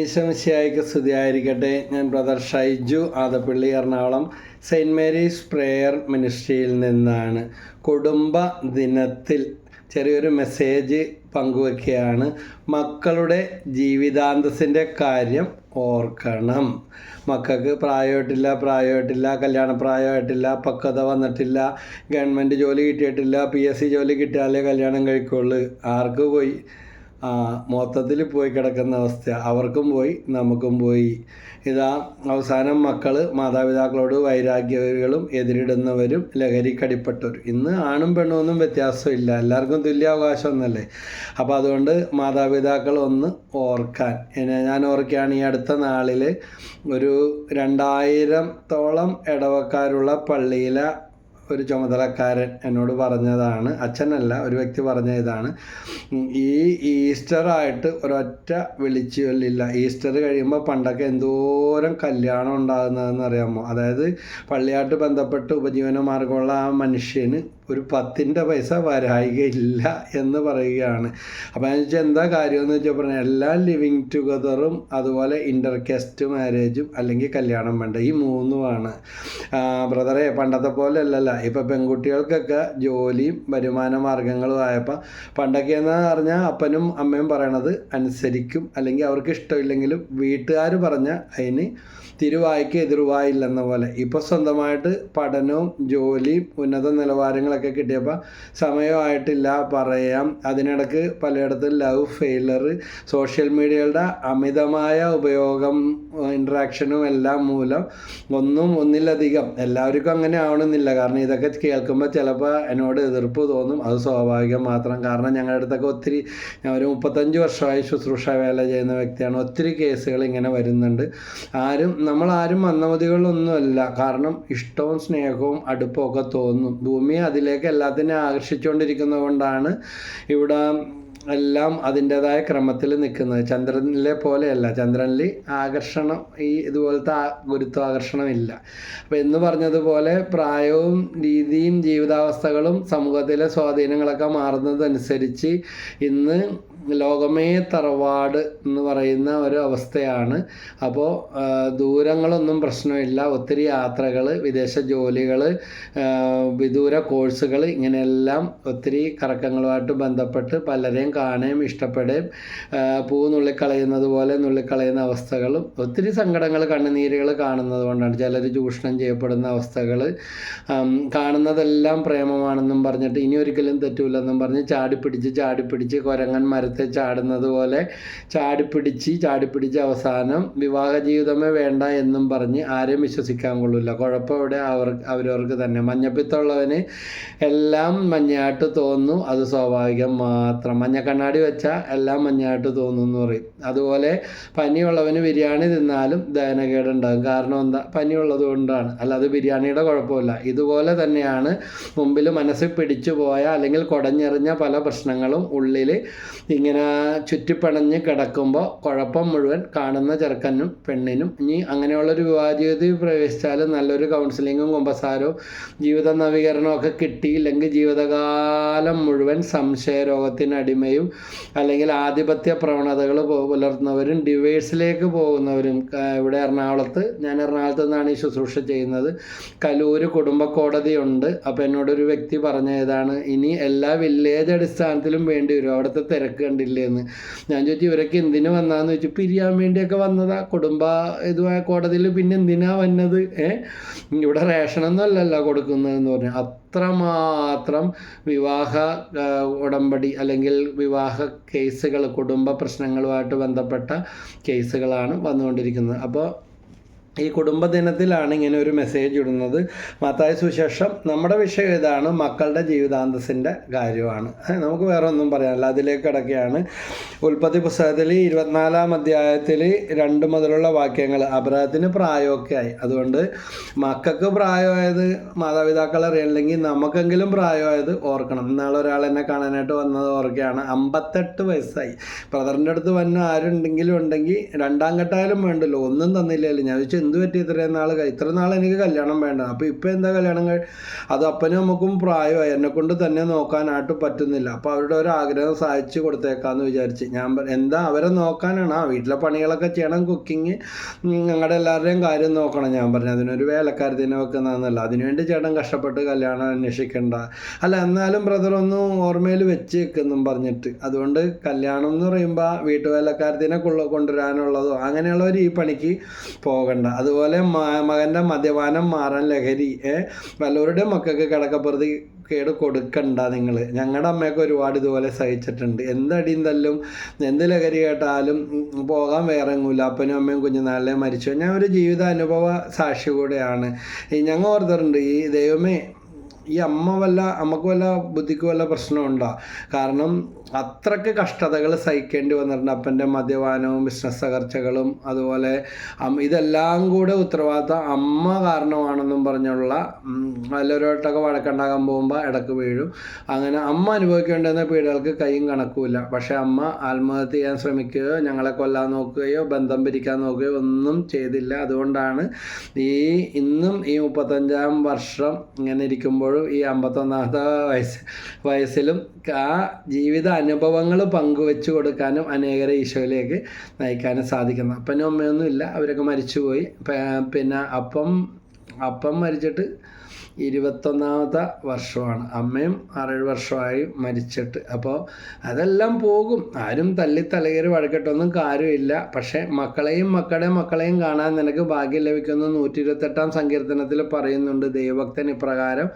ഈശംശിയായിക്ക് സ്തുതിയായിരിക്കട്ടെ. ഞാൻ brother Shaiju Adappally Ernakulam Saint Mary's prayer മിനിസ്ട്രിയിൽ നിന്നാണ്. കുടുംബ ദിനത്തിൽ ചെറിയൊരു മെസ്സേജ് പങ്കുവെക്കുകയാണ്. മക്കളുടെ ജീവിതാന്തസ്സിന്റെ കാര്യം ഓർക്കണം. മക്കൾക്ക് പ്രായമായിട്ടില്ല പ്രായമായിട്ടില്ല കല്യാണ പ്രായമായിട്ടില്ല പക്വത വന്നിട്ടില്ല ഗവൺമെന്റ് ജോലി കിട്ടിയിട്ടില്ല പി എസ് സി ജോലി കിട്ടിയാലേ കല്യാണം കഴിക്കുള്ളൂ. ആർക്ക് പോയി? മൊത്തത്തിൽ പോയി കിടക്കുന്ന അവസ്ഥ. അവർക്കും പോയി നമുക്കും പോയി. ഇതാ അവസാനം മക്കൾ മാതാപിതാക്കളോട് വൈരാഗ്യകളും എതിരിടുന്നവരും ലഹരിക്കടിപ്പെട്ടവരും. ഇന്ന് ആണും പെണ്ണും ഒന്നും വ്യത്യാസമില്ല. എല്ലാവർക്കും തുല്യാവകാശം ഒന്നല്ലേ അപ്പോൾ അതുകൊണ്ട് മാതാപിതാക്കൾ ഒന്ന് ഓർക്കാൻ. ഞാൻ ഓർക്കുകയാണ് ഈ അടുത്ത നാളിൽ ഒരു രണ്ടായിരത്തോളം ഇടവക്കാരുള്ള പള്ളിയിലെ ഒരു ചുമതലക്കാരൻ എന്നോട് പറഞ്ഞതാണ് അച്ഛനല്ല ഒരു വ്യക്തി പറഞ്ഞ ഇതാണ്. ഈ ഈസ്റ്റർ ആയിട്ട് ഒരൊറ്റ വിളിച്ചില്ല. ഈസ്റ്റർ കഴിയുമ്പോൾ പണ്ടൊക്കെ എന്തോരം കല്യാണം ഉണ്ടാകുന്നതെന്ന് അറിയാമോ? അതായത് പള്ളിയായിട്ട് ബന്ധപ്പെട്ട് ഉപജീവന മാർഗമുള്ള ആ മനുഷ്യന് ഒരു പത്തിന്റെ പൈസ വരായികയില്ല എന്ന് പറയുകയാണ്. അപ്പോൾ എന്ന് വെച്ചാൽ എന്താ കാര്യമെന്ന് വെച്ചാൽ പറഞ്ഞാൽ എല്ലാ ലിവിങ് ടുഗതറും അതുപോലെ ഇന്റർകാസ്റ്റ് മാരേജും അല്ലെങ്കിൽ കല്യാണം വേണ്ട ഈ മൂന്നുമാണ്. ബ്രദറെ പണ്ടത്തെ പോലെ അല്ലല്ല ഇപ്പം പെൺകുട്ടികൾക്കൊക്കെ ജോലിയും വരുമാന മാർഗങ്ങളും ആയപ്പോൾ പണ്ടൊക്കെ എന്ന് പറഞ്ഞാൽ അപ്പനും അമ്മയും പറയണത് അനുസരിക്കും അല്ലെങ്കിൽ അവർക്ക് ഇഷ്ടമില്ലെങ്കിലും വീട്ടുകാർ പറഞ്ഞ അതിന് തിരുവായ്ക്ക് എതിർവായില്ലെന്ന പോലെ. ഇപ്പോൾ സ്വന്തമായിട്ട് പഠനവും ജോലിയും ഉന്നത നിലവാരങ്ങളൊക്കെ കിട്ടിയപ്പോൾ സമയമായിട്ടില്ല പറയാം. അതിനിടക്ക് പലയിടത്തും ലവ് ഫെയിലർ സോഷ്യൽ മീഡിയയുടെ അമിതമായ ഉപയോഗം ഇൻട്രാക്ഷനും എല്ലാം മൂലം ഒന്നും ഒന്നിലധികം എല്ലാവർക്കും അങ്ങനെ ആവണമെന്നില്ല. കാരണം ഇതൊക്കെ കേൾക്കുമ്പോൾ ചിലപ്പോൾ എന്നോട് എതിർപ്പ് തോന്നും. അത് സ്വാഭാവികം മാത്രം. കാരണം ഞങ്ങളുടെ അടുത്തൊക്കെ ഒത്തിരി ഞാൻ ഒരു മുപ്പത്തഞ്ച് വർഷമായി ശുശ്രൂഷ വേല ചെയ്യുന്ന വ്യക്തിയാണ്. ഒത്തിരി കേസുകൾ ഇങ്ങനെ വരുന്നുണ്ട്. ആരും നമ്മൾ ആരും മന്ദമതികളൊന്നുമല്ല കാരണം ഇഷ്ടവും സ്നേഹവും അടുപ്പവും ഒക്കെ തോന്നും ഭൂമി അതിലേക്ക് എല്ലാത്തിനെയും ആകർഷിച്ചുകൊണ്ടിരിക്കുന്നത് കൊണ്ടാണ് ഇവിടെ എല്ലാം അതിന്റെതായ ക്രമത്തിൽ നിൽക്കുന്നത്. ചന്ദ്രനിലെ പോലെയല്ല. ചന്ദ്രനിൽ ആകർഷണം ഈ ഇതുപോലത്തെ ആ ഗുരുത്വാകർഷണം ഇല്ല. അപ്പോൾ എന്ന് പറഞ്ഞതുപോലെ പ്രായവും രീതിയും ജീവിതാവസ്ഥകളും സമൂഹത്തിലെ സ്വാധീനങ്ങളൊക്കെ മാറുന്നതനുസരിച്ച് ഇന്ന് ലോകമേ തറവാട് എന്ന് പറയുന്ന ഒരു അവസ്ഥയാണ്. അപ്പോൾ ദൂരങ്ങളൊന്നും പ്രശ്നമില്ല. ഒത്തിരി യാത്രകൾ വിദേശ ജോലികൾ വിദൂര കോഴ്സുകൾ ഇങ്ങനെയെല്ലാം ഒത്തിരി കറക്കങ്ങളുമായിട്ട് ബന്ധപ്പെട്ട് പലരെയും കാണുകയും ഇഷ്ടപ്പെടുകയും പൂ നുള്ളിക്കളയുന്നത് പോലെ നുള്ളിക്കളയുന്ന അവസ്ഥകളും ഒത്തിരി സങ്കടങ്ങൾ കണ്ണുനീരുകൾ കാണുന്നത് കൊണ്ടാണ്. ചിലർ ചൂഷണം ചെയ്യപ്പെടുന്ന അവസ്ഥകൾ കാണുന്നതെല്ലാം പ്രേമമാണെന്നും പറഞ്ഞിട്ട് ഇനി ഒരിക്കലും തെറ്റൂലെന്നും പറഞ്ഞ് ചാടിപ്പിടിച്ച് ചാടിപ്പിടിച്ച് കുരങ്ങൻ മരത്തെ ചാടുന്നത് പോലെ ചാടിപ്പിടിച്ച് ചാടിപ്പിടിച്ച് അവസാനം വിവാഹ ജീവിതമേ വേണ്ട എന്നും പറഞ്ഞ് ആരെയും വിശ്വസിക്കാൻ കൊള്ളില്ല. കുഴപ്പം ഇവിടെ അവർ അവരവർക്ക് തന്നെ. മഞ്ഞപ്പിത്തമുള്ളവന് എല്ലാം മഞ്ഞയായിട്ട് തോന്നും. അത് സ്വാഭാവികം മാത്രം. മഞ്ഞ കണ്ണാടി വെച്ചാൽ എല്ലാം മഞ്ഞയായിട്ട് തോന്നും എന്ന് പറയും. അതുപോലെ പനിയുള്ളവന് ബിരിയാണി തിന്നാലും ദഹനക്കേടുണ്ടാകും കാരണം എന്താ? പനിയുള്ളത് കൊണ്ടാണ്. അല്ലാതെ ബിരിയാണിയുടെ കുഴപ്പമില്ല. ഇതുപോലെ തന്നെയാണ് മുമ്പിൽ മനസ്സിൽ പിടിച്ചു പോയ അല്ലെങ്കിൽ കുടഞ്ഞെറിഞ്ഞ പല പ്രശ്നങ്ങളും ഉള്ളിൽ ഇങ്ങനെ ചുറ്റിപ്പണഞ്ഞ് കിടക്കുമ്പോൾ കുഴപ്പം മുഴുവൻ കാണുന്ന ചെറുക്കനും പെണ്ണിനും ഇനി അങ്ങനെയുള്ളൊരു വിവാഹ ജീവിതത്തിൽ പ്രവേശിച്ചാൽ നല്ലൊരു കൗൺസിലിങ്ങും കുമ്പസാരവും ജീവിത നവീകരണവും ഒക്കെ കിട്ടിയില്ലെങ്കിൽ ജീവിതകാലം മുഴുവൻ സംശയരോഗത്തിനടിമയും അല്ലെങ്കിൽ ആധിപത്യ പ്രവണതകൾ പുലർത്തുന്നവരും ഡിവേഴ്സിലേക്ക് പോകുന്നവരും ഇവിടെ എറണാകുളത്ത് ഞാൻ എറണാകുളത്ത് നിന്നാണ് ഈ ശുശ്രൂഷ ചെയ്യുന്നത്. കലൂര് കുടുംബ കോടതിയുണ്ട് അപ്പോൾ എന്നോടൊരു വ്യക്തി പറഞ്ഞ ഇതാണ് ഇനി എല്ലാ വില്ലേജ് അടിസ്ഥാനത്തിലും വേണ്ടി വരും. അവിടുത്തെ തിരക്ക് കണ്ടില്ലേ എന്ന് ഞാൻ ചോദിച്ചു ഇവരൊക്കെ എന്തിനു വന്നാന്ന് ചോദിച്ചു പിരിയാൻ വേണ്ടിയൊക്കെ വന്നതാ കുടുംബ ഇതുമായ കോടതിയിൽ പിന്നെ എന്തിനാ വന്നത്? ഏ? ഇവിടെ റേഷനൊന്നും അല്ലല്ല കൊടുക്കുന്നതെന്ന് പറഞ്ഞു. അത്രമാത്രം വിവാഹ ഉടമ്പടി അല്ലെങ്കിൽ വിവാഹ കേസുകൾ കുടുംബ പ്രശ്നങ്ങളുമായിട്ട് ബന്ധപ്പെട്ട കേസുകളാണ് വന്നുകൊണ്ടിരിക്കുന്നത്. അപ്പോൾ ഈ കുടുംബ ദിനത്തിലാണ് ഇങ്ങനെ ഒരു മെസ്സേജ് ഇടുന്നത്. മത്തായ സുശേഷം നമ്മുടെ വിഷയം ഇതാണ് മക്കളുടെ ജീവിതാന്തസ്സിന്റെ കാര്യമാണ്. നമുക്ക് വേറെ ഒന്നും പറയാനില്ല. അതിലേക്ക് കിടക്കുകയാണ്. ഉൽപ്പത്തി പുസ്തകത്തിൽ ഇരുപത്തിനാലാം അധ്യായത്തിൽ രണ്ട് മുതലുള്ള വാക്യങ്ങൾ. അപരാധത്തിന് പ്രായമൊക്കെ ആയി. അതുകൊണ്ട് മക്കൾക്ക് പ്രായമായത് മാതാപിതാക്കൾ അറിയില്ലെങ്കിൽ നമുക്കെങ്കിലും പ്രായമായത് ഓർക്കണം. ഇന്നാളെ ഒരാൾ എന്നെ കാണാനായിട്ട് വന്നത് ഓർക്കുകയാണ്. അമ്പത്തെട്ട് വയസ്സായി. ബ്രദറിന്റെ അടുത്ത് വന്ന ആരുണ്ടെങ്കിലും ഉണ്ടെങ്കിൽ രണ്ടാം ഘട്ടമായാലും വേണ്ടല്ലോ. ഒന്നും തന്നില്ലല്ലോ ഞാൻ ചോദിച്ചു എന്ത് പറ്റി ഇത്രയും നാൾ ഇത്ര നാൾ എനിക്ക് കല്യാണം വേണ്ട. അപ്പോൾ ഇപ്പോൾ എന്താ കല്യാണം അത് അപ്പനും അമ്മക്കും പ്രായമായി. എന്നെ കൊണ്ട് തന്നെ നോക്കാനായിട്ട് പറ്റുന്നില്ല. അപ്പോൾ അവരുടെ ഒരു ആഗ്രഹം സാധിച്ചു കൊടുത്തേക്കാന്ന് വിചാരിച്ച്. ഞാൻ എന്താ അവരെ നോക്കാനാണ്? ആ വീട്ടിലെ പണികളൊക്കെ ചെയ്യണം കുക്കിങ് ഞങ്ങളുടെ എല്ലാവരുടെയും കാര്യം നോക്കണം. ഞാൻ പറഞ്ഞു അതിനൊരു വേലക്കാരത്തിനെ വെക്കുന്നതെന്നല്ല. അതിനുവേണ്ടി ചേട്ടൻ കഷ്ടപ്പെട്ട് കല്യാണം അന്വേഷിക്കണ്ട. അല്ല എന്നാലും ബ്രദർ ഒന്നും ഓർമ്മയിൽ വെച്ച് വെക്കുന്നു പറഞ്ഞിട്ട്. അതുകൊണ്ട് കല്യാണം എന്ന് പറയുമ്പോൾ വീട്ടുവേലക്കാരത്തിനെ കൊണ്ടുവരാനുള്ളതോ അങ്ങനെയുള്ളവർ ഈ പണിക്ക് പോകണ്ട. അതുപോലെ മകന്റെ മദ്യപാനം മാറാൻ ലഹരി ഏ വല്ലവരുടെയും മക്കൾക്ക് കിടക്കപ്പുറത്ത് കേട് കൊടുക്കണ്ട നിങ്ങൾ ഞങ്ങളുടെ അമ്മയൊക്കെ ഒരുപാട് ഇതുപോലെ സഹിച്ചിട്ടുണ്ട്. എന്തടിയും തല്ലും എന്ത് ലഹരി കേട്ടാലും പോകാൻ വേറെ എങ്ങൂല അപ്പനും അമ്മയും കുഞ്ഞുനാളിലെ മരിച്ചു. ഞാൻ ഒരു ജീവിത അനുഭവ സാക്ഷി കൂടെയാണ്. ഞങ്ങൾ ഓർത്തറുണ്ട് ഈ ദൈവമേ ഈ അമ്മ വല്ല അമ്മയ്ക്ക് വല്ല ബുദ്ധിക്ക് വല്ല പ്രശ്നമുണ്ടോ? കാരണം അത്രയ്ക്ക് കഷ്ടതകൾ സഹിക്കേണ്ടി വന്നിട്ടുണ്ട്. അപ്പന്റെ മദ്യപാനവും ബിസിനസ് തകർച്ചകളും അതുപോലെ ഇതെല്ലാം കൂടെ ഉത്തരവാദിത്തം അമ്മ കാരണമാണെന്നും പറഞ്ഞുള്ള ഉം, വല്ലവരോട്ടൊക്കെ വഴക്കുണ്ടാകാൻ പോകുമ്പോൾ ഇടയ്ക്ക് വീഴും. അങ്ങനെ അമ്മ അനുഭവിക്കേണ്ടുന്ന പീഡകൾക്ക് കൈയും കണക്കുമില്ല. പക്ഷേ അമ്മ ആത്മഹത്യ ചെയ്യാൻ ശ്രമിക്കുകയോ ഞങ്ങളെ കൊല്ലാൻ നോക്കുകയോ ബന്ധം പിരിക്കാൻ നോക്കുകയോ ഒന്നും ചെയ്തില്ല. അതുകൊണ്ടാണ് ഈ ഇന്നും ഈ മുപ്പത്തഞ്ചാം വർഷം ഇങ്ങനെ ഇരിക്കുമ്പോഴും ഈ അമ്പത്തൊന്നാമത്തെ വയസ്സ് വയസ്സിലും ആ ജീവിത അനുഭവങ്ങൾ പങ്കുവെച്ചു കൊടുക്കാനും അനേകരെ ഈശോയിലേക്ക് നയിക്കാനും സാധിക്കുന്നു. അപ്പനും അമ്മയൊന്നും ഇല്ല അവരൊക്കെ മരിച്ചുപോയി. പിന്നെ അപ്പം അപ്പം മരിച്ചിട്ട് ഇരുപത്തൊന്നാമത്തെ വർഷമാണ്. അമ്മയും ആറേഴ് വർഷമായി മരിച്ചിട്ട്. അപ്പോൾ അതെല്ലാം പോകും. ആരും തല്ലി തലകേറി വഴക്കിട്ടൊന്നും കാര്യമില്ല. പക്ഷേ മക്കളെയും മക്കളെ മക്കളെയും കാണാൻ നിനക്ക് ഭാഗ്യം ലഭിക്കുന്നു നൂറ്റി ഇരുപത്തെട്ടാം സങ്കീർത്തനത്തിൽ പറയുന്നുണ്ട്. ദൈവഭക്തൻ ഇപ്രകാരം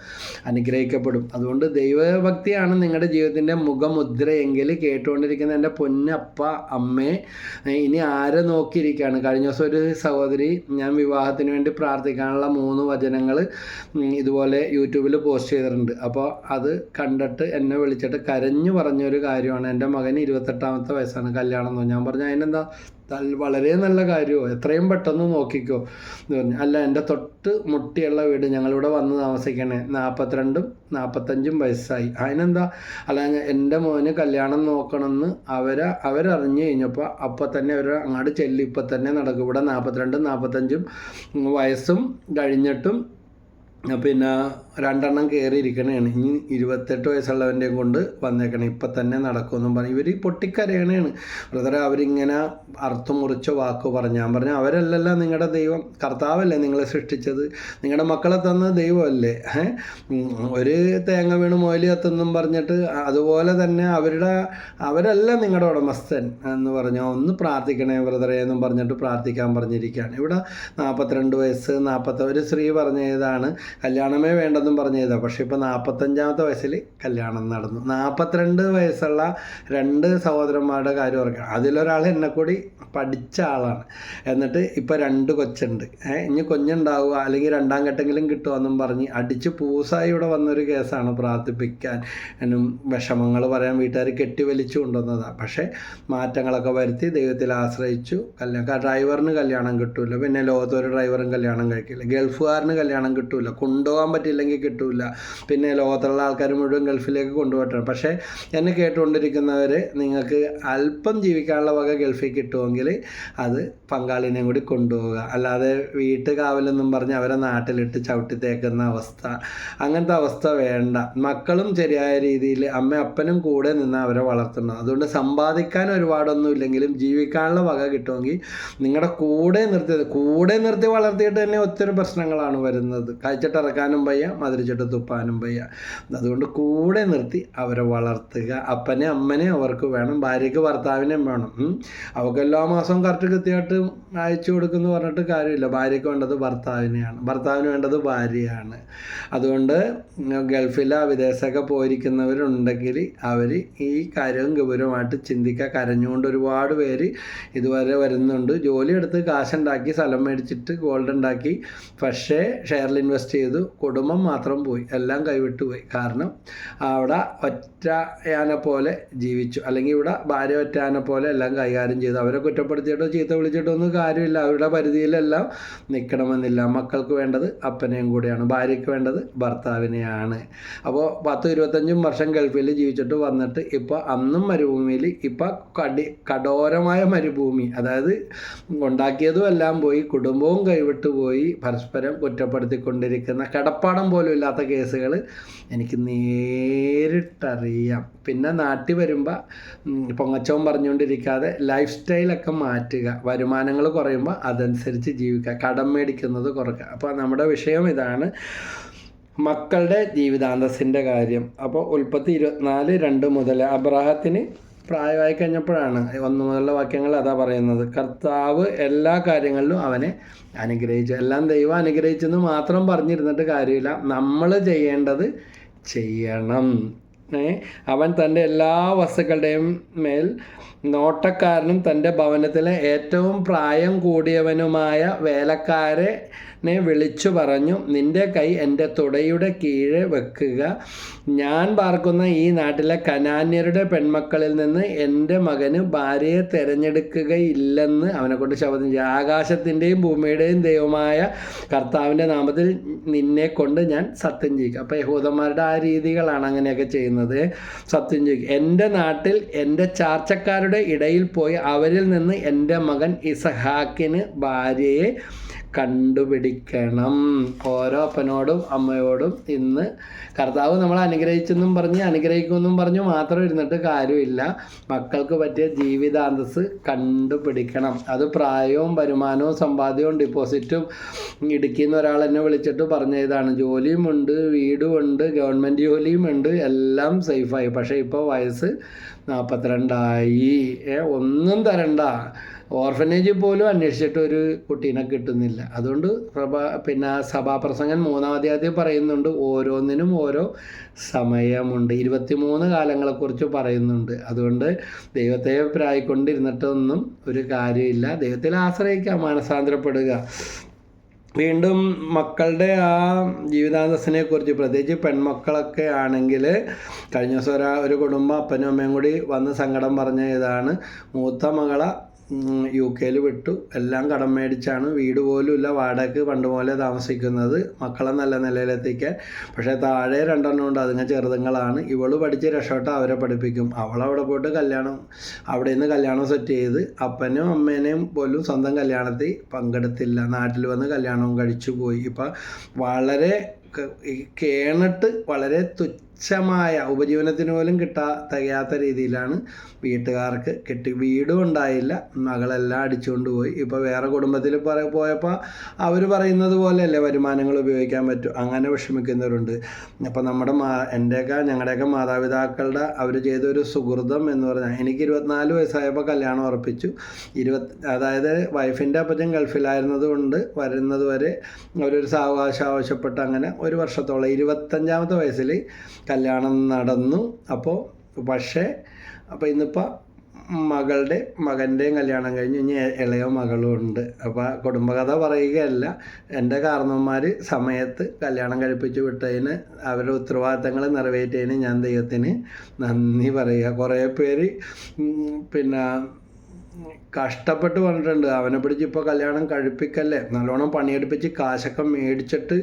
അനുഗ്രഹിക്കപ്പെടും. അതുകൊണ്ട് ദൈവഭക്തിയാണ് നിങ്ങളുടെ ജീവിതത്തിന്റെ മുഖമുദ്രയെങ്കിൽ കേട്ടുകൊണ്ടിരിക്കുന്ന എന്റെ പൊന്നപ്പ അമ്മേ ഇനി ആരെ നോക്കിയിരിക്കുകയാണ്? കഴിഞ്ഞ ദിവസം ഒരു സഹോദരി ഞാൻ വിവാഹത്തിന് വേണ്ടി പ്രാർത്ഥിക്കാനുള്ള മൂന്ന് വചനങ്ങൾ ഇതുപോലെ യൂട്യൂബിൽ പോസ്റ്റ് ചെയ്തിട്ടുണ്ട്. അപ്പോൾ അത് കണ്ടിട്ട് എന്നെ വിളിച്ചിട്ട് കരഞ്ഞു പറഞ്ഞൊരു കാര്യമാണ്. എന്റെ മകന് ഇരുപത്തെട്ടാമത്തെ വയസ്സാണ് കല്യാണം എന്ന് ഞാൻ പറഞ്ഞു അതിനെന്താ? വളരെ നല്ല കാര്യമോ എത്രയും പെട്ടെന്ന് നോക്കിക്കോ. എന്ന് പറഞ്ഞു. അല്ല എന്റെ തൊട്ട് മുട്ടിയുള്ള വീട് ഞങ്ങളിവിടെ വന്ന് താമസിക്കണേ. നാൽപ്പത്തിരണ്ടും നാൽപ്പത്തഞ്ചും വയസ്സായി. അതിനെന്താ? അല്ല എന്റെ മോന് കല്യാണം നോക്കണമെന്ന് അവരെ അവരറിഞ്ഞു കഴിഞ്ഞപ്പോൾ അപ്പം തന്നെ അവർ അങ്ങോട്ട് ചെല്ലി. ഇപ്പം തന്നെ നടക്കും. ഇവിടെ നാൽപ്പത്തിരണ്ടും നാൽപ്പത്തഞ്ചും വയസ്സും കഴിഞ്ഞിട്ടും പിന്നെ രണ്ടെണ്ണം കയറിയിരിക്കണേണ് ഇനി ഇരുപത്തെട്ട് വയസ്സുള്ളവന്റെയും കൊണ്ട് വന്നേക്കണം. ഇപ്പം തന്നെ നടക്കുമെന്നും പറഞ്ഞു ഇവർ പൊട്ടിക്കരയണേണ്. ബ്രദറെ അവരിങ്ങനെ അർത്ഥം മുറിച്ച വാക്ക് പറഞ്ഞു. ഞാൻ പറഞ്ഞു അവരല്ലല്ല നിങ്ങളുടെ ദൈവം. കർത്താവല്ലേ നിങ്ങളെ സൃഷ്ടിച്ചത്. നിങ്ങളുടെ മക്കളെ തന്ന ദൈവമല്ലേ? ഒരു തേങ്ങ വീണ് മൊയിൽ കത്തെന്നും പറഞ്ഞിട്ട് അതുപോലെ തന്നെ അവരുടെ അവരല്ല നിങ്ങളുടെ ഉടമസ്ഥൻ എന്ന് പറഞ്ഞു ഒന്ന് പ്രാർത്ഥിക്കണേ ബ്രദറെ എന്നും പറഞ്ഞിട്ട് പ്രാർത്ഥിക്കാൻ പറഞ്ഞിരിക്കുകയാണ് ഇവിടെ നാൽപ്പത്തിരണ്ട് വയസ്സ് നാൽപ്പത്തി ഒരു സ്ത്രീ പറഞ്ഞതാണ് കല്യാണമേ വേണ്ടെന്നും പറഞ്ഞതാണ് പക്ഷേ ഇപ്പോൾ നാൽപ്പത്തഞ്ചാമത്തെ വയസ്സിൽ കല്യാണം നടന്നു. നാൽപ്പത്തിരണ്ട് വയസ്സുള്ള രണ്ട് സഹോദരന്മാരുടെ കാര്യം ഓർക്കണം അതിലൊരാൾ എന്നെ കൂടി പഠിച്ച ആളാണ്. എന്നിട്ട് ഇപ്പോൾ രണ്ട് കൊച്ചുണ്ട്. ഇനി കൊഞ്ഞുണ്ടാവുക അല്ലെങ്കിൽ രണ്ടാം ഘട്ടെങ്കിലും കിട്ടുമെന്നും പറഞ്ഞ് അടിച്ച് പൂസായി ഇവിടെ വന്നൊരു കേസാണ് പ്രാർത്ഥിപ്പിക്കാൻ എന്നും വിഷമങ്ങൾ പറയാൻ വീട്ടുകാർ കെട്ടിവലിച്ചു കൊണ്ടുവന്നതാണ് പക്ഷേ മാറ്റങ്ങളൊക്കെ വരുത്തി ദൈവത്തിൽ ആശ്രയിച്ചു. കല്യാണം ഡ്രൈവറിന് കല്യാണം കിട്ടൂല. പിന്നെ ലോകത്തൊരു ഡ്രൈവറും കല്യാണം കഴിക്കില്ല. ഗൾഫുകാരന് കല്യാണം കിട്ടൂല. കൊണ്ടുപോകാൻ പറ്റില്ലെങ്കിൽ കിട്ടൂല. പിന്നെ ലോകത്തുള്ള ആൾക്കാർ മുഴുവൻ ഗൾഫിലേക്ക് കൊണ്ടുപോയിട്ടാണ്. പക്ഷേ എന്നെ കേട്ടുകൊണ്ടിരിക്കുന്നവർ നിങ്ങൾക്ക് അല്പം ജീവിക്കാനുള്ള വക ഗൾഫിൽ കിട്ടുമെങ്കിൽ അത് പങ്കാളിനെയും കൂടി കൊണ്ടുപോവുക. അല്ലാതെ വീട്ടുകാവലെന്നും പറഞ്ഞ് അവരെ നാട്ടിലിട്ട് ചവിട്ടി തേക്കുന്ന അവസ്ഥ അങ്ങനത്തെ അവസ്ഥ വേണ്ട. മക്കളും ശരിയായ രീതിയിൽ അമ്മ അപ്പനും കൂടെ നിന്ന് അവരെ വളർത്തണം. അതുകൊണ്ട് സമ്പാദിക്കാൻ ഒരുപാടൊന്നും ഇല്ലെങ്കിലും ജീവിക്കാനുള്ള വക കിട്ടുമെങ്കിൽ നിങ്ങളുടെ കൂടെ നിർത്തി കൂടെ നിർത്തി വളർത്തിയിട്ട് തന്നെ ഒത്തിരി പ്രശ്നങ്ങളാണ് വരുന്നത്. കഴിച്ചിട്ടിറക്കാനും വയ്യ മധുരിച്ചിട്ട് തുപ്പാനും വയ്യ. അതുകൊണ്ട് കൂടെ നിർത്തി അവരെ വളർത്തുക. അപ്പനെ അമ്മനെ അവർക്ക് വേണം. ഭാര്യയ്ക്ക് ഭർത്താവിനെയും വേണം. അവർക്ക് എല്ലാ മാസവും കറക്റ്റ് കൃത്യമായിട്ട് അയച്ചു കൊടുക്കുന്നു പറഞ്ഞിട്ട് കാര്യമില്ല. ഭാര്യയ്ക്ക് വേണ്ടത് ഭർത്താവിനെയാണ്. ഭർത്താവിന് വേണ്ടത് ഭാര്യയാണ്. അതുകൊണ്ട് ഗൾഫിലോ വിദേശമൊക്കെ പോയിരിക്കുന്നവരുണ്ടെങ്കിൽ അവർ ഈ കാര്യവും ഗൗരവമായിട്ട് ചിന്തിക്കുക. കരഞ്ഞുകൊണ്ട് ഒരുപാട് പേര് ഇതുവരെ വരുന്നുണ്ട്. ജോലി എടുത്ത് കാശുണ്ടാക്കി സ്ഥലം മേടിച്ചിട്ട് ഗോൾഡ് ഉണ്ടാക്കി. പക്ഷേ ഷെയറിൽ ഇൻവെസ്റ്റ് ചെയ്തു. കുടുംബം മാത്രം പോയി. എല്ലാം കൈവിട്ടു പോയി. കാരണം അവിടെ ഒറ്റയാനെ പോലെ ജീവിച്ചു. അല്ലെങ്കിൽ ഇവിടെ ഭാര്യ ഒറ്റയാനെ പോലെ എല്ലാം കൈകാര്യം ചെയ്തു. അവരെ കുറ്റപ്പെടുത്തിയിട്ടോ ചീത്ത വിളിച്ചിട്ടോ ഒന്നും കാര്യമില്ല. അവരുടെ പരിധിയിലെല്ലാം നിൽക്കണമെന്നില്ല. മക്കൾക്ക് വേണ്ടത് അപ്പനെയും കൂടെയാണ്. ഭാര്യയ്ക്ക് വേണ്ടത് ഭർത്താവിനെയാണ്. അപ്പോൾ പത്തും ഇരുപത്തഞ്ചും വർഷം ഗൾഫിൽ ജീവിച്ചിട്ട് വന്നിട്ട് ഇപ്പോൾ അന്നും മരുഭൂമിയിൽ ഇപ്പോൾ കടി കഠോരമായ മരുഭൂമി. അതായത് ഉണ്ടാക്കിയതും എല്ലാം പോയി. കുടുംബവും കൈവിട്ടു പോയി. പരസ്പരം കുറ്റപ്പെടുത്തിക്കൊണ്ടിരിക്കുന്ന കിടപ്പാടം പോലും ഇല്ലാത്ത കേസുകൾ എനിക്ക് നേരിട്ടറിയാം. പിന്നെ നാട്ടിൽ വരുമ്പോൾ പൊങ്ങച്ചവും പറഞ്ഞുകൊണ്ടിരിക്കാതെ ലൈഫ് സ്റ്റൈലൊക്കെ മാറ്റുക. വരുമാനങ്ങൾ കുറയുമ്പോൾ അതനുസരിച്ച് ജീവിക്കുക. കടം മേടിക്കുന്നത് കുറയ്ക്കുക അപ്പോൾ നമ്മുടെ വിഷയം ഇതാണ്. മക്കളുടെ ജീവിതാന്തസ്സിന്റെ കാര്യം. അപ്പോൾ ഉൽപ്പത്തി ഇരുപത്തിനാല് രണ്ട് മുതൽ അബ്രാഹത്തിന് പ്രായമായി കഴിഞ്ഞപ്പോഴാണ് ഒന്ന് മുതലുള്ള വാക്യങ്ങൾ അതാ പറയുന്നത്. കർത്താവ് എല്ലാ കാര്യങ്ങളിലും അവനെ അനുഗ്രഹിച്ചു. എല്ലാം ദൈവം അനുഗ്രഹിച്ചെന്ന് മാത്രം പറഞ്ഞിരുന്നിട്ട് കാര്യമില്ല. നമ്മൾ ചെയ്യേണ്ടത് ചെയ്യണം. അവൻ തന്റെ എല്ലാ വസ്തുക്കളുടെയും മേൽ നോട്ടക്കാരനും തന്റെ ഭവനത്തിലെ ഏറ്റവും പ്രായം കൂടിയവനുമായ വേലക്കാരെ നെ വിളിച്ചു പറഞ്ഞു നിന്റെ കൈ എന്റെ തുടയുടെ കീഴ് വെക്കുക. ഞാൻ പാർക്കുന്ന ഈ നാട്ടിലെ കനാന്യരുടെ പെൺമക്കളിൽ നിന്ന് എന്റെ മകന് ഭാര്യയെ തിരഞ്ഞെടുക്കുകയില്ലെന്ന് അവനെ കൊണ്ട് ശബ്ദം ചെയ്യും ആകാശത്തിന്റെയും ഭൂമിയുടെയും ദൈവമായ കർത്താവിന്റെ നാമത്തിൽ നിന്നെ കൊണ്ട് ഞാൻ സത്യം ചെയ്യിക്കും. അപ്പോൾ യഹൂദന്മാരുടെ ആ രീതികളാണ് അങ്ങനെയൊക്കെ ചെയ്യുന്നത്. സത്യം ചെയ്യിക്കും. എന്റെ നാട്ടിൽ എന്റെ ചാർച്ചക്കാരുടെ ഇടയിൽ പോയി അവരിൽ നിന്ന് എന്റെ മകൻ ഇസഹാക്കിന് ഭാര്യയെ കണ്ടുപിടിക്കണം. ഓരോ അപ്പനോടും അമ്മയോടും ഇന്ന് കർത്താവ് നമ്മളെ അനുഗ്രഹിച്ചെന്നും പറഞ്ഞ് അനുഗ്രഹിക്കുമെന്നും പറഞ്ഞു മാത്രം ഇരുന്നിട്ട് കാര്യമില്ല. മക്കൾക്ക് പറ്റിയ ജീവിതാന്തസ് കണ്ടുപിടിക്കണം. അത് പ്രായവും വരുമാനവും സമ്പാദ്യവും ഡിപ്പോസിറ്റും ഇടുക്കിന്ന് ഒരാൾ എന്നെ വിളിച്ചിട്ട് പറഞ്ഞതാണ് ജോലിയുമുണ്ട് വീടുമുണ്ട് ഗവൺമെന്റ് ജോലിയുമുണ്ട് എല്ലാം സേഫായി പക്ഷേ ഇപ്പോൾ വയസ്സ് നാൽപ്പത്തിരണ്ടായി ഒന്നും തരണ്ട. ഓർഫനേജിൽ പോലും അന്വേഷിച്ചിട്ട് ഒരു കുട്ടീനെ കിട്ടുന്നില്ല. അതുകൊണ്ട് പ്രഭാ പിന്നെ സഭാപ്രസംഗൻ മൂന്നാം പറയുന്നുണ്ട് ഓരോന്നിനും ഓരോ സമയമുണ്ട്. ഇരുപത്തിമൂന്ന് കാലങ്ങളെക്കുറിച്ച് പറയുന്നുണ്ട്. അതുകൊണ്ട് ദൈവത്തെ പ്രായിക്കൊണ്ടിരുന്നിട്ടൊന്നും ഒരു കാര്യമില്ല. ദൈവത്തിൽ ആശ്രയിക്കുക മാനസാന്തരപ്പെടുക. വീണ്ടും മക്കളുടെ ആ ജീവിതാന്തസ്സിനെ കുറിച്ച് പ്രത്യേകിച്ച് പെൺമക്കളൊക്കെ ആണെങ്കിൽ കഴിഞ്ഞ ദിവസം ഒരു കുടുംബം അപ്പനും അമ്മയും കൂടി വന്ന് സങ്കടം പറഞ്ഞ ഇതാണ് മൂത്ത മകളെ യു കെയിൽ വിട്ടു. എല്ലാം കടം മേടിച്ചാണ്. വീട് പോലും ഇല്ല വാടകയ്ക്ക് പണ്ട് പോലെ താമസിക്കുന്നത്. മക്കളെ നല്ല നിലയിലെത്തിക്കാൻ. പക്ഷേ താഴെ രണ്ടെണ്ണം ഉണ്ട്. അതുങ്ങ ചെറുതുങ്ങളാണ്. ഇവൾ പഠിച്ച് രക്ഷപ്പെട്ട അവരെ പഠിപ്പിക്കും. അവളവിടെ പോയിട്ട് കല്യാണം അവിടെ നിന്ന് കല്യാണം സെറ്റ് ചെയ്ത് അപ്പനും അമ്മേനെയും പോലും സ്വന്തം കല്യാണത്തിൽ പങ്കെടുത്തില്ല. നാട്ടിൽ വന്ന് കല്യാണവും കഴിച്ചു പോയി. ഇപ്പം വളരെ കേണിട്ട് വളരെ തുച്ഛമായ ഉപജീവനത്തിന് പോലും കിട്ടാ തികയാത്ത രീതിയിലാണ് വീട്ടുകാർക്ക് കിട്ടി വീടും ഉണ്ടായില്ല. മകളെല്ലാം അടിച്ചുകൊണ്ട് പോയി. ഇപ്പോൾ വേറെ കുടുംബത്തിൽ പറ പോയപ്പോൾ അവർ പറയുന്നത് പോലെയല്ലേ വരുമാനങ്ങൾ ഉപയോഗിക്കാൻ പറ്റും. അങ്ങനെ വിഷമിക്കുന്നവരുണ്ട്. അപ്പോൾ നമ്മുടെ മാ എന്റെയൊക്കെ ഞങ്ങളുടെയൊക്കെ മാതാപിതാക്കളുടെ അവർ ചെയ്തൊരു സുഹൃതം എന്ന് പറഞ്ഞാൽ എനിക്ക് ഇരുപത്തിനാല് വയസ്സായപ്പോൾ കല്യാണം ഉറപ്പിച്ചു. ഇരുപത്തി അതായത് വൈഫിന്റെ അപ്പച്ചൻ ഗൾഫിലായിരുന്നത് കൊണ്ട് വരുന്നത് വരെ അവരൊരു സാവകാശം ആവശ്യപ്പെട്ട് അങ്ങനെ ഒരു വർഷത്തോളം ഇരുപത്തഞ്ചാമത്തെ വയസ്സിൽ കല്യാണം നടന്നു. അപ്പോൾ പക്ഷേ അപ്പോൾ ഇന്നിപ്പോൾ മകളുടെ മകന്റെയും കല്യാണം കഴിഞ്ഞ് ഇനി ഇളയ മകളും ഉണ്ട്. അപ്പോൾ കുടുംബകഥ പറയുകയല്ല. എന്റെ കാരണവന്മാർ സമയത്ത് കല്യാണം കഴിപ്പിച്ച് വിട്ടതിന് അവരുടെ ഉത്തരവാദിത്തങ്ങൾ നിറവേറ്റിയതിന് ഞാൻ ദൈവത്തിന് നന്ദി പറയുക. കുറേ പേര് പിന്നെ കഷ്ടപ്പെട്ട് പറഞ്ഞിട്ടുണ്ട് അവനെ പിടിച്ച് ഇപ്പോൾ കല്യാണം കഴിപ്പിക്കല്ലേ? നല്ലോണം പണിയെടുപ്പിച്ച് കാശൊക്കെ മേടിച്ചിട്ട്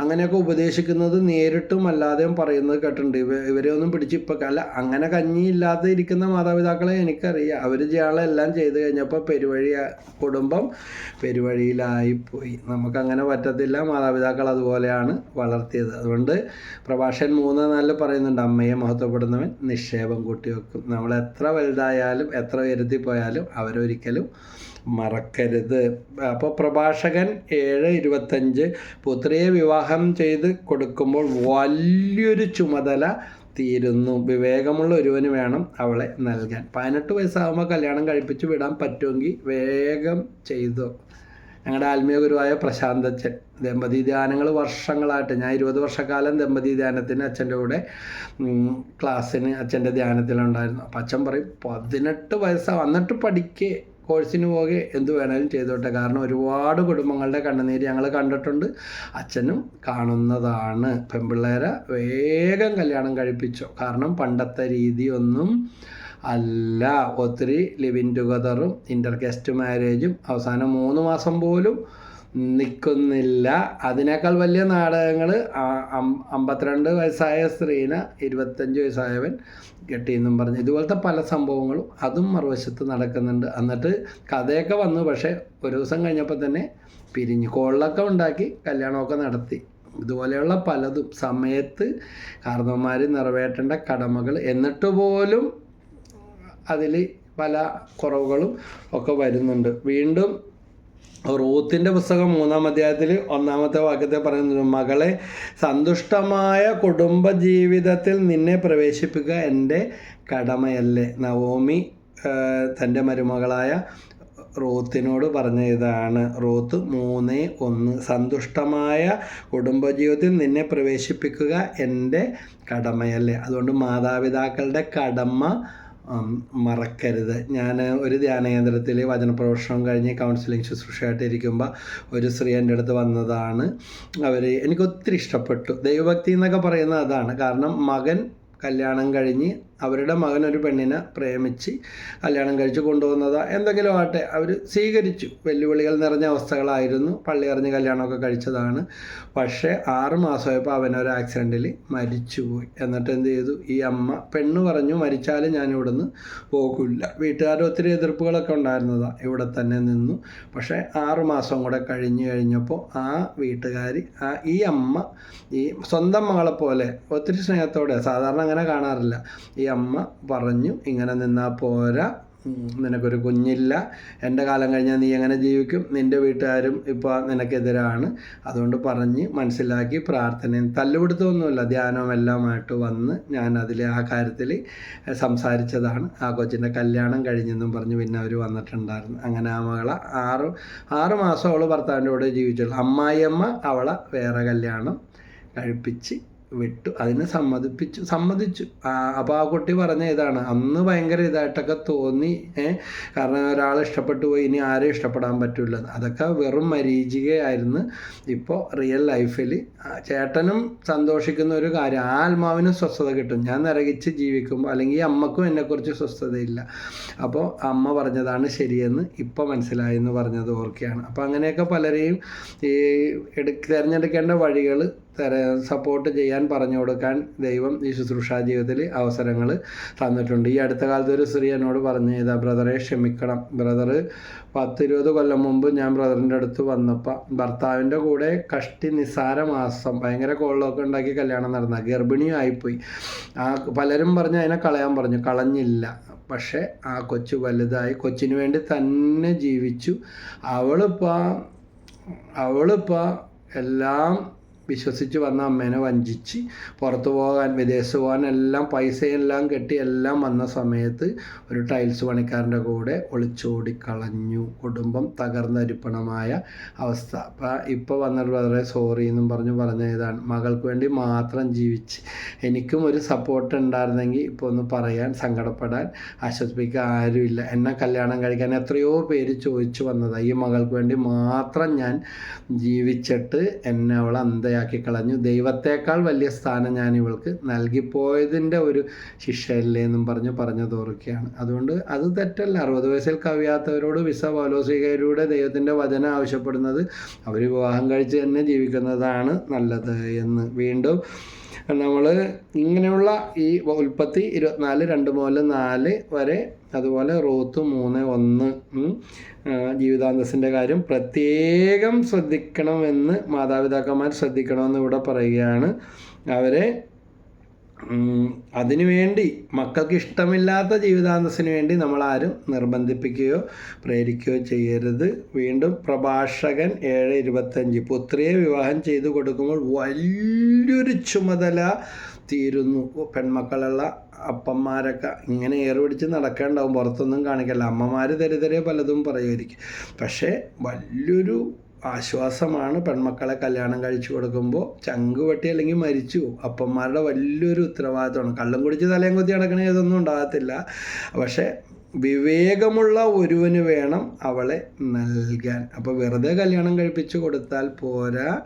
അങ്ങനെയൊക്കെ ഉപദേശിക്കുന്നത് നേരിട്ടും അല്ലാതെയും പറയുന്നത് കേട്ടിട്ടുണ്ട്. ഇവ ഇവരെ ഒന്നും പിടിച്ച് ഇപ്പോൾ അല്ല അങ്ങനെ കഞ്ഞി ഇല്ലാതെ ഇരിക്കുന്ന മാതാപിതാക്കളെ എനിക്കറിയാം. അവർ ചെയ്യാളെല്ലാം ചെയ്ത് കഴിഞ്ഞപ്പോൾ പെരുവഴി കുടുംബം പെരുവഴിയിലായിപ്പോയി നമുക്കങ്ങനെ പറ്റത്തില്ല. മാതാപിതാക്കൾ അതുപോലെയാണ് വളർത്തിയത്. അതുകൊണ്ട് പ്രഭാഷൻ മൂന്ന് നാലിൽ പറയുന്നുണ്ട് അമ്മയെ മഹത്വപ്പെടുന്നവൻ നിക്ഷേപം കൂട്ടി വെക്കും നമ്മൾ എത്ര വലുതായാലും എത്ര ഉയരത്തിൽ പോയാലും അവരൊരിക്കലും മറക്കരുത്. അപ്പോൾ പ്രഭാഷകൻ ഏഴ് ഇരുപത്തഞ്ച് പുത്രിയെ വിവാഹം ചെയ്ത് കൊടുക്കുമ്പോൾ വലിയൊരു ചുമതല തീരുന്നു. വിവേകമുള്ള ഒരുവന് വേണം അവളെ നൽകാൻ. പതിനെട്ട് വയസ്സാകുമ്പോൾ കല്യാണം കഴിപ്പിച്ച് വിടാൻ പറ്റുമെങ്കിൽ വേഗം ചെയ്തു? ഞങ്ങളുടെ ആത്മീയ ഗുരുവായ പ്രശാന്തച്ചൻ ദമ്പതി ധ്യാനങ്ങൾ വർഷങ്ങളായിട്ട് ഞാൻ ഇരുപത് വർഷക്കാലം ദമ്പതി ധ്യാനത്തിന് അച്ഛന്റെ കൂടെ ക്ലാസ്സിന് അച്ഛന്റെ ധ്യാനത്തിലുണ്ടായിരുന്നു. അപ്പം അച്ഛൻ പറയും പതിനെട്ട് വയസ്സാണ് വന്നിട്ട് പഠിക്കേ കോഴ്സിന് പോകെ എന്ത് വേണേലും ചെയ്തോട്ടെ. കാരണം ഒരുപാട് കുടുംബങ്ങളുടെ കണ്ണുനീര് ഞങ്ങൾ കണ്ടിട്ടുണ്ട്. അച്ഛനും കാണുന്നതാണ്. പെൺപിള്ളേരെ വേഗം കല്യാണം കഴിപ്പിച്ചോ. കാരണം പണ്ടത്തെ രീതിയൊന്നും അല്ല ഒത്തിരി ലിവിൻ ടുഗദറും ഇന്റർകാസ്റ്റ് മാരേജും അവസാനം മൂന്ന് മാസം പോലും നിൽക്കുന്നില്ല അതിനേക്കാൾ വലിയ നാടകങ്ങൾ അമ്പത്തിരണ്ട് വയസ്സായ സ്ത്രീനെ ഇരുപത്തഞ്ച് വയസ്സായവൻ കെട്ടിയെന്നും പറഞ്ഞ്. ഇതുപോലത്തെ പല സംഭവങ്ങളും അതും മറുവശത്ത് നടക്കുന്നുണ്ട്. എന്നിട്ട് കഥയൊക്കെ വന്നു പക്ഷേ ഒരു ദിവസം കഴിഞ്ഞപ്പോൾ തന്നെ പിരിഞ്ഞു കോളിലൊക്കെ ഉണ്ടാക്കി കല്യാണമൊക്കെ നടത്തി. ഇതുപോലെയുള്ള പലതും സമയത്ത് കാരണവന്മാർ നിറവേറ്റേണ്ട കടമകൾ എന്നിട്ട് പോലും അതിൽ പല കുറവുകളും ഒക്കെ വരുന്നുണ്ട്. വീണ്ടും റൂത്തിന്റെ പുസ്തകം മൂന്നാം അധ്യായത്തിൽ ഒന്നാമത്തെ വാക്യത്തെ പറയുന്നത് മകളെ സന്തുഷ്ടമായ കുടുംബ ജീവിതത്തിൽ നിന്നെ പ്രവേശിപ്പിക്കുക എന്റെ കടമയല്ലേ? നവോമി തന്റെ മരുമകളായ റൂത്തിനോട് പറഞ്ഞ ഇതാണ്. റൂത്ത് മൂന്ന് ഒന്ന് സന്തുഷ്ടമായ കുടുംബജീവിതത്തിൽ നിന്നെ പ്രവേശിപ്പിക്കുക എന്റെ കടമയല്ലേ? അതുകൊണ്ട് മാതാപിതാക്കളുടെ കടമ മറക്കരുത്. ഞാൻ ഒരു ധ്യാന കേന്ദ്രത്തിൽ വചനപ്രഭാഷണം കഴിഞ്ഞ് കൗൺസിലിംഗ് ശുശ്രൂഷയായിട്ട് ഇരിക്കുമ്പോൾ ഒരു സ്ത്രീ എന്റെ അടുത്ത് വന്നതാണ്. അവർ എനിക്ക് ഒത്തിരി ഇഷ്ടപ്പെട്ടു. ദൈവഭക്തി എന്നൊക്കെ പറയുന്നത് അതാണ്. കാരണം മകൻ കല്യാണം കഴിഞ്ഞ് അവരുടെ മകൻ ഒരു പെണ്ണിനെ പ്രേമിച്ച് കല്യാണം കഴിച്ച് കൊണ്ടുപോകുന്നതാ എന്തെങ്കിലും ആട്ടെ അവർ സ്വീകരിച്ചു. വെല്ലുവിളികൾ നിറഞ്ഞ അവസ്ഥകളായിരുന്നു. പള്ളി അറിഞ്ഞ് കല്യാണമൊക്കെ കഴിച്ചതാണ്. പക്ഷേ ആറ് മാസമായപ്പോൾ അവനൊരു ആക്സിഡന്റിൽ മരിച്ചുപോയി. എന്നിട്ട് എന്ത് ചെയ്തു? ഈ അമ്മ പെണ്ണ് പറഞ്ഞു മരിച്ചാലും ഞാൻ ഇവിടെ നിന്ന് പോകില്ല. വീട്ടുകാർ ഒത്തിരി എതിർപ്പുകളൊക്കെ ഉണ്ടായിരുന്നതാ. ഇവിടെ തന്നെ നിന്നു. പക്ഷേ ആറ് മാസം കൂടെ കഴിഞ്ഞ് കഴിഞ്ഞപ്പോൾ ആ വീട്ടുകാർ ആ ഈ അമ്മ ഈ സ്വന്തം മകളെപ്പോലെ പോലെ ഒത്തിരി സ്നേഹത്തോടെ സാധാരണ അങ്ങനെ കാണാറില്ല. ഈ അമ്മ പറഞ്ഞു ഇങ്ങനെ നിന്നാൽ പോരാ. നിനക്കൊരു കുഞ്ഞില്ല. എന്റെ കാലം കഴിഞ്ഞാൽ നീ എങ്ങനെ ജീവിക്കും? നിന്റെ വീട്ടുകാരും ഇപ്പോൾ നിനക്കെതിരാണ്. അതുകൊണ്ട് പറഞ്ഞ് മനസ്സിലാക്കി പ്രാർത്ഥനയും തല്ലുപിടുത്തമൊന്നുമില്ല. ധ്യാനവും എല്ലാമായിട്ട് വന്ന് ഞാൻ അതിൽ ആ കാര്യത്തിൽ സംസാരിച്ചതാണ്. ആ കൊച്ചിന്റെ കല്യാണം കഴിഞ്ഞെന്നും പറഞ്ഞ് പിന്നെ അവർ വന്നിട്ടുണ്ടായിരുന്നു. അങ്ങനെ ആ മകളെ ആറ് ആറ് മാസം അവൾ ഭർത്താവിന്റെ കൂടെ ജീവിച്ചുള്ളൂ. അമ്മായിയമ്മ അവളെ വേറെ കല്യാണം കഴിപ്പിച്ച് വിട്ടു അതിനെ സമ്മതിപ്പിച്ചു സമ്മതിച്ചു. അപ്പോൾ ആ കുട്ടി പറഞ്ഞ ഇതാണ്. അന്ന് ഭയങ്കര ഇതായിട്ടൊക്കെ തോന്നി കാരണം ഒരാൾ ഇഷ്ടപ്പെട്ടു പോയി ഇനി ആരും ഇഷ്ടപ്പെടാൻ പറ്റില്ല അതൊക്കെ വെറും മരീചികയായിരുന്നു. ഇപ്പോൾ റിയൽ ലൈഫിൽ ചേട്ടനും സന്തോഷിക്കുന്ന ഒരു കാര്യം ആ ആത്മാവിനും സ്വസ്ഥത കിട്ടും. ഞാൻ നിറകിച്ച് ജീവിക്കുമ്പോൾ അല്ലെങ്കിൽ അമ്മക്കും എന്നെക്കുറിച്ച് സ്വസ്ഥതയില്ല. അപ്പോൾ അമ്മ പറഞ്ഞതാണ് ശരിയെന്ന് ഇപ്പോൾ മനസ്സിലായി എന്ന് പറഞ്ഞത് ഓർക്കുകയാണ്. അപ്പോൾ അങ്ങനെയൊക്കെ പലരെയും ഈ എടു തിരഞ്ഞെടുക്കേണ്ട വഴികൾ സപ്പോർട്ട് ചെയ്യാൻ പറഞ്ഞു കൊടുക്കാൻ ദൈവം ഈ ശുശ്രൂഷാ ജീവിതത്തിൽ അവസരങ്ങൾ തന്നിട്ടുണ്ട്. ഈ അടുത്ത കാലത്ത് ഒരു സ്ത്രീ എന്നോട് പറഞ്ഞു ഇതാ ബ്രദറെ ക്ഷമിക്കണം. ബ്രദർ പത്തിരുപത് കൊല്ലം മുമ്പ് ഞാൻ ബ്രദറിന്റെ അടുത്ത് വന്നപ്പോൾ ഭർത്താവിന്റെ കൂടെ കഷ്ടി നിസ്സാര മാസം ഭയങ്കര കോളിലൊക്കെ ഉണ്ടാക്കി കല്യാണം നടന്ന ഗർഭിണിയായിപ്പോയി ആ പലരും പറഞ്ഞു അതിനെ കളയാൻ പറഞ്ഞു. കളഞ്ഞില്ല. പക്ഷേ ആ കൊച്ചു വലുതായി കൊച്ചിന് വേണ്ടി തന്നെ ജീവിച്ചു. അവളിപ്പോൾ അവളിപ്പോൾ എല്ലാം വിശ്വസിച്ച് വന്ന അമ്മേനെ വഞ്ചിച്ച് പുറത്തു പോകാൻ വിദേശത്ത് പോകാൻ എല്ലാം പൈസയെല്ലാം കെട്ടി എല്ലാം വന്ന സമയത്ത് ഒരു ടൈൽസ് പണിക്കാരന്റെ കൂടെ ഒളിച്ചോടിക്കളഞ്ഞു കുടുംബം തകർന്നരിപ്പണമായ അവസ്ഥ. അപ്പം ഇപ്പോൾ വന്നിട്ട് വളരെ സോറി എന്നും പറഞ്ഞു പറഞ്ഞ ഇതാണ്. മകൾക്ക് വേണ്ടി മാത്രം ജീവിച്ച്. എനിക്കും ഒരു സപ്പോർട്ട് ഉണ്ടായിരുന്നെങ്കിൽ ഇപ്പോൾ ഒന്ന് പറയാൻ സങ്കടപ്പെടാൻ ആശ്വസിപ്പിക്കാൻ ആരുമില്ല. എന്നെ കല്യാണം കഴിക്കാൻ എത്രയോ പേര് ചോദിച്ചു വന്നതാണ് ഈ മകൾക്ക് വേണ്ടി മാത്രം ഞാൻ ജീവിച്ചിട്ട് എന്നെ അവൾ അന്തയാ ഇല്ലാതാക്കി കളഞ്ഞു. ദൈവത്തേക്കാൾ വലിയ സ്ഥാനം ഞാൻ ഇവൾക്ക് നൽകിപ്പോയതിന്റെ ഒരു ശിക്ഷയല്ലേ എന്നും പറഞ്ഞ് പറഞ്ഞു തോറുകയാണ് അതുകൊണ്ട് അത് തെറ്റല്ല. അറുപത് വയസ്സിൽ കവിയാത്തവരോട് വിസ പൗലോസികയിലൂടെ ദൈവത്തിന്റെ വചനം ആവശ്യപ്പെടുന്നത് അവർ വിവാഹം കഴിച്ച് തന്നെ ജീവിക്കുന്നതാണ് നല്ലത് എന്ന് വീണ്ടും നമ്മൾ ഇങ്ങനെയുള്ള ഈ ഉൽപ്പത്തി ഇരുപത്തിനാല് രണ്ട് മുതൽ നാല് വരെ അതുപോലെ റോത്ത് മൂന്ന് ഒന്ന് ജീവിതാന്തസ്സിന്റെ കാര്യം പ്രത്യേകം ശ്രദ്ധിക്കണമെന്ന് മാതാപിതാക്കന്മാർ ശ്രദ്ധിക്കണമെന്ന് ഇവിടെ പറയുകയാണ്. അവരെ അതിനുവേണ്ടി മക്കൾക്ക് ഇഷ്ടമില്ലാത്ത ജീവിതാന്തസ്സിന് വേണ്ടി നമ്മളാരും നിർബന്ധിപ്പിക്കുകയോ പ്രേരിക്കുകയോ ചെയ്യരുത്. വീണ്ടും പ്രഭാഷകൻ ഏഴ് ഇരുപത്തഞ്ച്. പുത്രിയെ വിവാഹം ചെയ്തു കൊടുക്കുമ്പോൾ വലിയൊരു ചുമതല തീരുന്നു. പെൺമക്കളുള്ള അപ്പന്മാരൊക്കെ ഇങ്ങനെ ഏറുപിടിച്ച് നടക്കേണ്ടാവും. പുറത്തൊന്നും കാണിക്കല്ല. അമ്മമാർ തെരുതെരെ പലതും പറയുമായിരിക്കും. പക്ഷേ വലിയൊരു ആശ്വാസമാണ് പെൺമക്കളെ കല്യാണം കഴിച്ചു കൊടുക്കുമ്പോൾ ചങ്ക് വെട്ടി അല്ലെങ്കിൽ മരിച്ചു അപ്പന്മാരുടെ വലിയൊരു ഉത്തരവാദിത്തമാണ് കള്ളും കുടിച്ച് തലയും കുത്തി നടക്കണേ ഇതൊന്നും ഉണ്ടാകത്തില്ല. പക്ഷേ വിവേകമുള്ള ഒരുവന് വേണം അവളെ നൽകാൻ. അപ്പോൾ വെറുതെ കല്യാണം കഴിപ്പിച്ചു കൊടുത്താൽ പോരാ.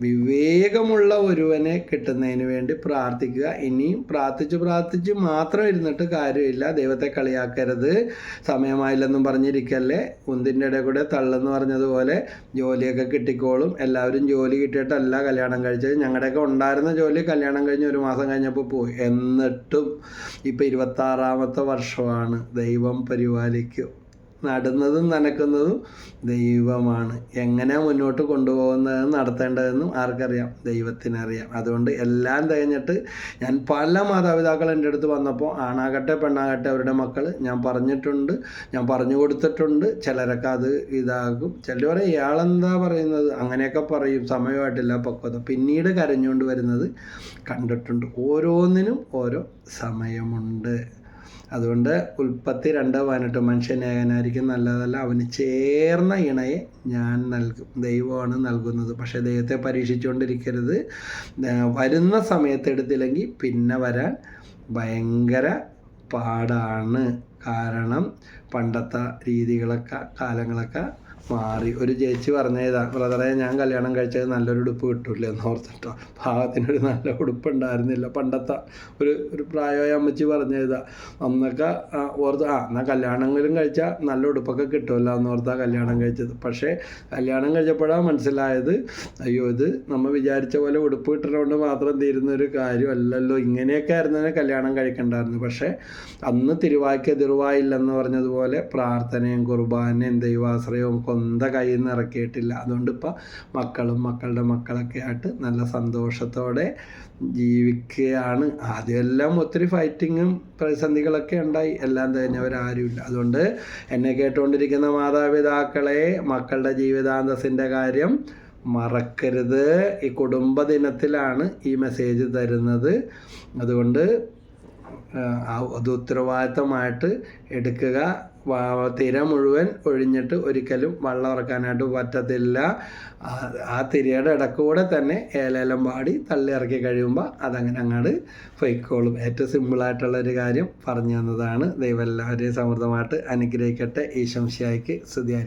വിവേകമുള്ള ഒരുവനെ കിട്ടുന്നതിന് വേണ്ടി പ്രാർത്ഥിക്കുക. ഇനിയും പ്രാർത്ഥിച്ച് പ്രാർത്ഥിച്ച് മാത്രം ഇരുന്നിട്ട് കാര്യമില്ല. ദൈവത്തെ കളിയാക്കരുത്. സമയമായില്ലെന്നും പറഞ്ഞിരിക്കല്ലേ? ഉന്തിന്റെ ഇടയിൽ കൂടെ തള്ളെന്ന് പറഞ്ഞതുപോലെ ജോലിയൊക്കെ കിട്ടിക്കോളും. എല്ലാവരും ജോലി കിട്ടിയിട്ടല്ല കല്യാണം കഴിച്ചത്. ഞങ്ങളുടെയൊക്കെ ഉണ്ടായിരുന്ന ജോലി കല്യാണം കഴിഞ്ഞ് ഒരു മാസം കഴിഞ്ഞപ്പോൾ പോയി. എന്നിട്ടും ഇപ്പം ഇരുപത്താറാമത്തെ വർഷമാണ്. ദൈവം പരിപാലിക്കും. നടുന്നതും നനക്കുന്നതും ദൈവമാണ്. എങ്ങനെ മുന്നോട്ട് കൊണ്ടുപോകുന്നതെന്ന് നടത്തേണ്ടതെന്നും ആർക്കറിയാം. ദൈവത്തിനറിയാം. അതുകൊണ്ട് എല്ലാം തികഞ്ഞിട്ട് ഞാൻ പല മാതാപിതാക്കൾ എന്റെ അടുത്ത് വന്നപ്പോൾ ആണാകട്ടെ പെണ്ണാകട്ടെ അവരുടെ മക്കൾ ഞാൻ പറഞ്ഞിട്ടുണ്ട് ഞാൻ പറഞ്ഞു കൊടുത്തിട്ടുണ്ട്. ചിലരൊക്കെ അത് ഇതാകും. ചിലർ പറയും ഇയാളെന്താ പറയുന്നത്? അങ്ങനെയൊക്കെ പറയും. സമയമായിട്ടില്ല പക്വത പിന്നീട് കരഞ്ഞുകൊണ്ട് വരുന്നത് കണ്ടിട്ടുണ്ട്. ഓരോന്നിനും ഓരോ സമയമുണ്ട്. അതുകൊണ്ട് ഉൽപ്പത്തി രണ്ട് പതിനെട്ട് മനുഷ്യൻ ഏകനായിരിക്കും. നല്ലതല്ല അവന് ചേർന്ന ഇണയെ ഞാൻ നൽകും. ദൈവമാണ് നൽകുന്നത്. പക്ഷേ ദൈവത്തെ പരീക്ഷിച്ചുകൊണ്ടിരിക്കരുത്. വരുന്ന സമയത്ത് എടുത്തില്ലെങ്കിൽ പിന്നെ വരാൻ ഭയങ്കര പാടാണ്. കാരണം പണ്ടത്തെ രീതികളൊക്കെ കാലങ്ങളൊക്കെ മാറി. ഒരു ചേച്ചി പറഞ്ഞതാ ബ്രദറെ ഞാൻ കല്യാണം കഴിച്ചത് നല്ലൊരു ഉടുപ്പ് കിട്ടൂല എന്ന് ഓർത്തിട്ടോ. ഭാഗത്തിനൊരു നല്ല ഉടുപ്പ് ഉണ്ടായിരുന്നില്ല. പണ്ടത്തെ ഒരു ഒരു പ്രായമായ അമ്മച്ചി പറഞ്ഞതാ അന്നൊക്കെ ഓർത്ത് ആ എന്നാൽ കല്യാണങ്ങളും കഴിച്ചാൽ നല്ല ഉടുപ്പൊക്കെ കിട്ടുമല്ലോ എന്ന് ഓർത്താ കല്യാണം കഴിച്ചത്. പക്ഷേ കല്യാണം കഴിച്ചപ്പോഴാണ് മനസ്സിലായത് അയ്യോ ഇത് നമ്മൾ വിചാരിച്ച പോലെ ഉടുപ്പ് കിട്ടുന്നതുകൊണ്ട് മാത്രം തീരുന്ന ഒരു കാര്യമല്ലല്ലോ. ഇങ്ങനെയൊക്കെ ആയിരുന്നതിനെ കല്യാണം കഴിക്കണ്ടായിരുന്നു. പക്ഷേ അന്ന് തിരുവായ്ക്ക് എതിർവായില്ലെന്ന് പറഞ്ഞതുപോലെ പ്രാർത്ഥനയും കുർബാനയും ദൈവാശ്രയവും കൊന്ത കയ്യിൽ നിന്ന് ഇറക്കിയിട്ടില്ല. അതുകൊണ്ട് ഇപ്പോൾ മക്കളും മക്കളുടെ മക്കളൊക്കെ ആയിട്ട് നല്ല സന്തോഷത്തോടെ ജീവിക്കുകയാണ്. ആദ്യമെല്ലാം ഒത്തിരി ഫൈറ്റിങ്ങും പ്രതിസന്ധികളൊക്കെ ഉണ്ടായി. എല്ലാം തികഞ്ഞവരാരുമില്ല. അതുകൊണ്ട് എന്നെ കേട്ടുകൊണ്ടിരിക്കുന്ന മാതാപിതാക്കളെ മക്കളുടെ ജീവിതാന്തസ്സിന്റെ കാര്യം മറക്കരുത്. ഈ കുടുംബ ദിനത്തിലാണ് ഈ മെസ്സേജ് തരുന്നത്. അതുകൊണ്ട് അത് ഉത്തരവാദിത്തമായിട്ട് എടുക്കുക. തിര മുഴുവൻ ഒഴിഞ്ഞിട്ട് ഒരിക്കലും വെള്ളം ഇറക്കാനായിട്ട് പറ്റത്തില്ല. ആ- തിരയുടെ ഇടക്കൂടെ തന്നെ ഏലേലം പാടി തള്ളി ഇറക്കി കഴിയുമ്പോൾ അതങ്ങനെ അങ്ങോട്ട് പൊയ്ക്കോളും. ഏറ്റവും സിമ്പിളായിട്ടുള്ള ഒരു കാര്യം പറഞ്ഞു തന്നതാണ്. ദൈവം എല്ലാവരെയും സമൃദ്ധമായിട്ട് അനുഗ്രഹിക്കട്ടെ. ഈ ശംശയായിക്ക് സ്തുതി